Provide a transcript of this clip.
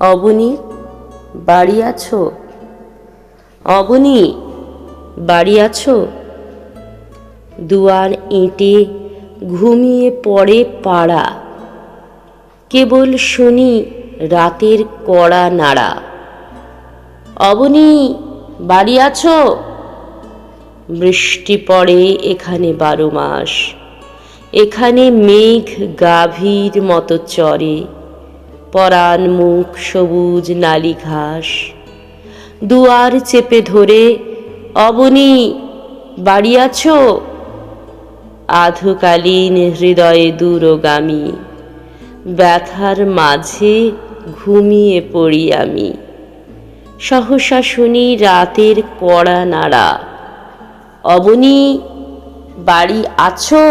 অবনী বাড়ি আছো? অবনী বাড়ি আছো? দুয়ার এঁটে ঘুমিয়ে পড়ে পাড়া। কেবল শুনি রাতের কড়া নাড়া। অবনী বাড়ি আছো? বৃষ্টি পড়ে এখানে বারো মাস। এখানে মেঘ গাভীর মতো চরে। পরাণ মুখ সবুজ নালি ঘাস। দুয়ার চেপে ধরে, অবনী, বাড়ি আছো? আধুকালীন হৃদয়ে দূরগামী, ব্যথার মাঝে ঘুমিয়ে পড়ি আমি। সহসা শুনি রাতের কড়া নাড়া, অবনী, বাড়ি আছো?